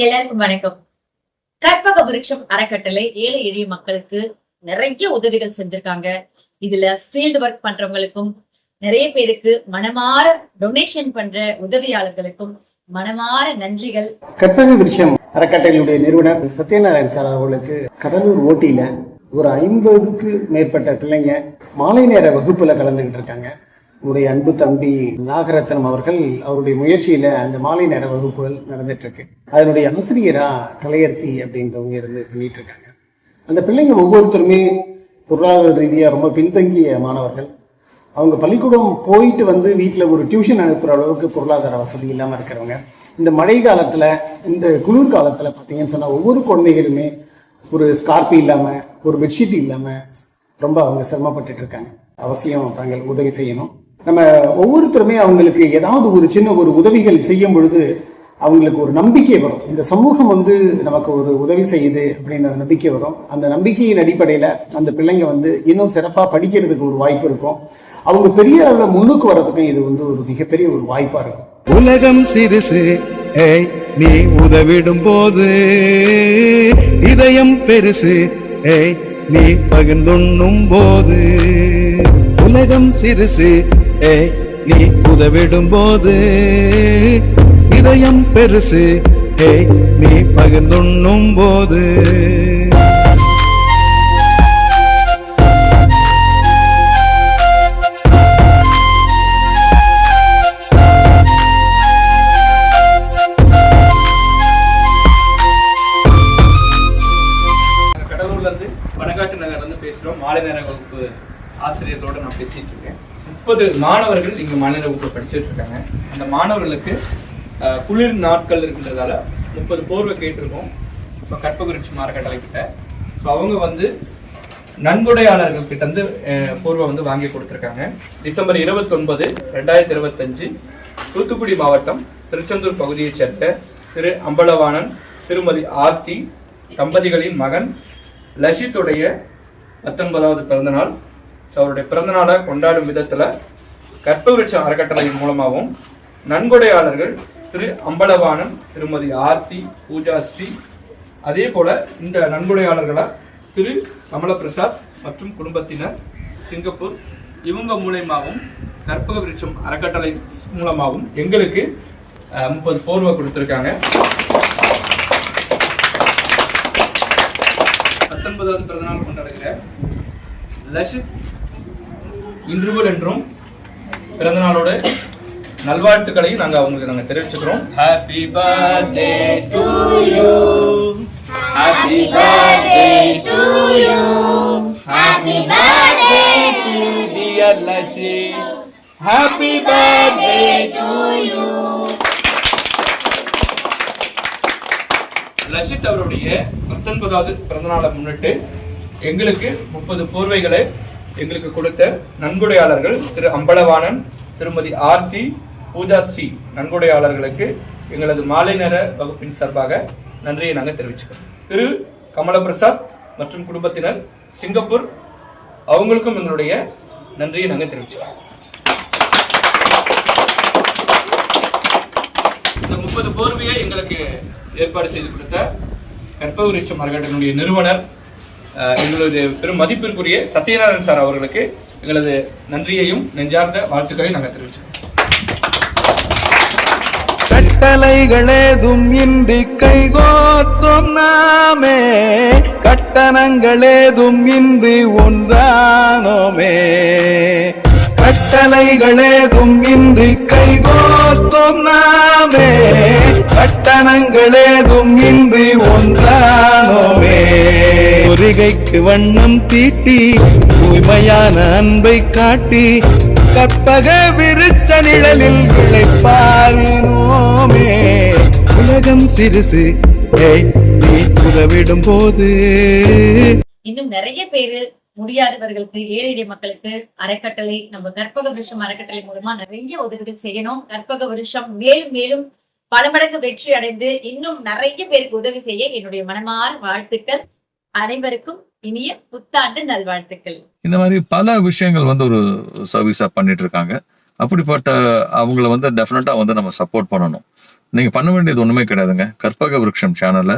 எல்லாருக்கும் வணக்கம். கற்பக விருட்சம் அறக்கட்டளை ஏழை எளிய மக்களுக்கு நிறைய உதவிகள் செஞ்சிருக்காங்க. இதுல ஃபீல்டு ஒர்க் பண்றவங்களுக்கும் நிறைய பேருக்கு மனமாற டொனேஷன் பண்ற உதவியாளர்களுக்கும் மனமாற நன்றிகள். கற்பக விருட்சம் அறக்கட்டளையுடைய நிறுவனர் சத்யநாராயண் சார் அவர்களுக்கு கடலூர் ஓட்டியில ஒரு ஐம்பதுக்கு மேற்பட்ட பிள்ளைங்க மாலை நேர வகுப்புல கலந்துகிட்டு இருக்காங்க. உங்களுடைய அன்பு தம்பி நாகரத்னம் அவர்கள் அவருடைய முயற்சியில அந்த மாலை நேர வகுப்புகள் நடந்துட்டு இருக்கு அதனுடைய ஆசிரியரா கலையரசி அப்படின்றவங்க இருந்து பண்ணிட்டு இருக்காங்க அந்த பிள்ளைங்க ஒவ்வொருத்தருமே பொருளாதார ரீதியா ரொம்ப பின்தங்கிய மாணவர்கள். அவங்க பள்ளிக்கூடம் போயிட்டு வந்து வீட்டில் ஒரு டியூஷன் அனுப்புகிற அளவுக்கு பொருளாதார வசதி இல்லாமல் இருக்கிறவங்க. இந்த மழை காலத்தில் இந்த குளிர் காலத்தில் பார்த்தீங்கன்னு சொன்னால் ஒவ்வொரு குழந்தைகளுமே ஒரு ஸ்கார்பி இல்லாமல் ஒரு பெட்ஷீட் இல்லாமல் ரொம்ப அவங்க சிரமப்பட்டுட்டு இருக்காங்க. அவசியம் தாங்கள் உதவி செய்யணும். நம்ம ஒவ்வொருத்தருமே அவங்களுக்கு ஏதாவது ஒரு சின்ன ஒரு உதவிகள் செய்யும் பொழுது அவங்களுக்கு ஒரு நம்பிக்கை வரும். இந்த சமூகம் வந்து நமக்கு ஒரு உதவி செய்யுது அப்படின்ற நம்பிக்கை வரும். அந்த நம்பிக்கையின் அடிப்படையில் அந்த பிள்ளைங்க வந்து இன்னும் சிறப்பாக படிக்கிறதுக்கு ஒரு வாய்ப்பு இருக்கும். அவங்க பெரிய அளவில் முன்னுக்கு வர்றதுக்கும் இது வந்து ஒரு மிகப்பெரிய ஒரு வாய்ப்பாக இருக்கும். உலகம் சிறுசு ஏய் நீ உதவிடும் போது இதயம் பெருசு ஏய் நீ பகிர்ந்துண்ணும் போது உலகம் சிறுசு ஏய் நீ உதவிடும் போது இதயம் பெருசு. ஏய் நீ பகிர்ந்துண்ணும் போது நாங்கள் கடலூர்லேருந்து வடகாட்டு நகர்லேருந்து பேசுகிறோம் மாலை நேர வகுப்பு ஆசிரியர்களோட நான் பேசிட்டு இருக்கேன். முப்பது மாணவர்கள் இங்கே மாநில வகுப்பு படிச்சுட்டு இருக்காங்க அந்த மாணவர்களுக்கு குளிர் நாட்கள் இருக்கின்றதால முப்பது போர்வை கேட்டிருக்கோம். இப்போ கற்பகுரிச்சி மாரக்கட்டளை கிட்ட ஸோ அவங்க வந்து நன்கொடையாளர்கள் கிட்ட வந்து போர்வை வந்து வாங்கி கொடுத்துருக்காங்க. டிசம்பர் இருபத்தொன்பது ரெண்டாயிரத்தி இருபத்தஞ்சு தூத்துக்குடி மாவட்டம் திருச்செந்தூர் பகுதியைச் சேர்ந்த திரு அம்பலவாணன் திருமதி ஆர்த்தி தம்பதிகளின் மகன் லஷித்துடைய பத்தொன்பதாவது பிறந்தநாள் ஸோ அவருடைய பிறந்தநாளை கொண்டாடும் விதத்தில் கற்பவிருட்சம் அறக்கட்டளையின் மூலமாகவும் நன்கொடையாளர்கள் திரு அம்பலவாணன் திருமதி ஆர்த்தி பூஜா ஸ்ரீ அதே போல் இந்த நன்கொடையாளர்களாக திரு கமலபிரசாத் மற்றும் குடும்பத்தினர் சிங்கப்பூர் இவங்க மூலயமாவும் கற்பக விருட்சம் அறக்கட்டளை மூலமாகவும் எங்களுக்கு முப்பது போர்வை கொடுத்துருக்காங்க. பத்தொன்பதாவது பிறந்தநாள் கொண்டாடுகிற லசித் இன்றுவல் என்றும் பிறந்தநாளோட நல்வாழ்த்துக்களையும் நாங்க அவங்களுக்கு நாங்க தெரிவிச்சுக்கிறோம். Happy birthday to you happy birthday to you happy birthday to dear Lasith happy birthday to you Lasith அவருடைய பத்தொன்பதாவது பிறந்தநாளை முன்னிட்டு எங்களுக்கு முப்பது போர்வைகளை எங்களுக்கு கொடுத்த நன்கொடையாளர்கள் திரு அம்பலவாணன் திருமதி ஆர்த்தி பூஜா ஸ்ரீ நன்கொடையாளர்களுக்கு எங்களது மாலை நேர வகுப்பின் சார்பாக நன்றியை நாங்கள் தெரிவிச்சுக்கிறோம். திரு கமலபிரசாத் மற்றும் குடும்பத்தினர் சிங்கப்பூர் அவங்களுக்கும் எங்களுடைய நன்றியை நாங்கள் தெரிவிச்சுக்கிறோம். இந்த முப்பது போர்வையை எங்களுக்கு ஏற்பாடு செய்து கொடுத்த கற்பகுரிச்சம் அறக்கட்டளையினுடைய நிறுவனர் எங்களது பெரும் மதிப்பிற்குரிய சத்யநாராயணன் சார் அவர்களுக்கு எங்களது நன்றியையும் நெஞ்சார்ந்த வாழ்த்துக்களையும் நாங்கள் தெரிவிச்சோம் கட்டளைகளேதும் இன்றி கைகோத்தும் நாமே. கட்டணங்களேதும் இன்றி ஒன்றானோமே கட்டளைகளேதும் இன்றி கைகோத்தும் நாமே. கட்டணங்களேதும் இன்றி ஒன்றானோமே பொறிகைக்கு வண்ணம் தீட்டி தூய்மையான அன்பை காட்டி கற்பக விருச்ச நிழலில் விளைப்பாரினோமே. உலகம் சிறுசு நீ உதவிடும் போது. இன்னும் நிறைய பேரு முடியாதவர்களுக்கு ஏழை மக்களுக்கு அறக்கட்டளை நம்ம கற்பக விருஷம் அறக்கட்டளை மூலமா நிறைய உதவிகள் செய்யணும். கற்பக விருஷம் மேலும் மேலும் பல மடங்கு வெற்றி அடைந்து இன்னும் நிறைய பேருக்கு உதவி செய்ய என்னுடைய மனமார் வாழ்த்துக்கள். அனைவருக்கும் இனிய புத்தாண்டு நல்வாழ்த்துக்கள். இந்த மாதிரி பல விஷயங்கள் வந்து ஒரு சர்வீஸா பண்ணிட்டு இருக்காங்க அப்படிப்பட்ட அவங்கள வந்து டெஃபினட்டா வந்து நம்ம சப்போர்ட் பண்ணணும். நீங்க பண்ண வேண்டியது ஒண்ணுமே கிடையாதுங்க. கற்பக விருட்சம் சேனலை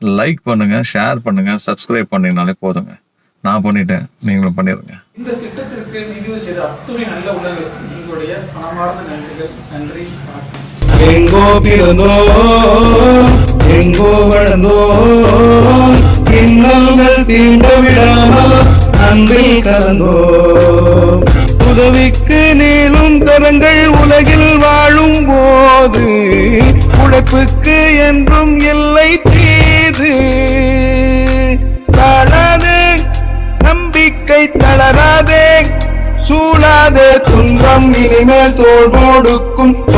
லைக் பண்ணுங்க ஷேர் பண்ணுங்க சப்ஸ்கிரைப் பண்ணீங்கனாலே போதுங்க. நான் பண்ணிட்டேன் நீங்களும் பண்ணிருங்க. இந்த திட்டத்திற்கு நிதி செய்த அத்துணை நல்ல உள்ளங்களுக்கு எங்களுடைய மனமார்ந்த நன்றிகள் நன்றி எங்கோ பிறந்தோ எங்கோ வளர்ந்தோம் இன்னங்கள் தீண்ட விடாமல் அன்பில் கலந்தோம் உதவிக்கு நீளும் கரங்கள் உலகில் வாழும் போது உழைப்புக்கு என்றும் இல்லை தீது. தளது நம்பிக்கை தளராதே. சூழாத துன்பம் இனிமேல் தோல் கொடுக்கும்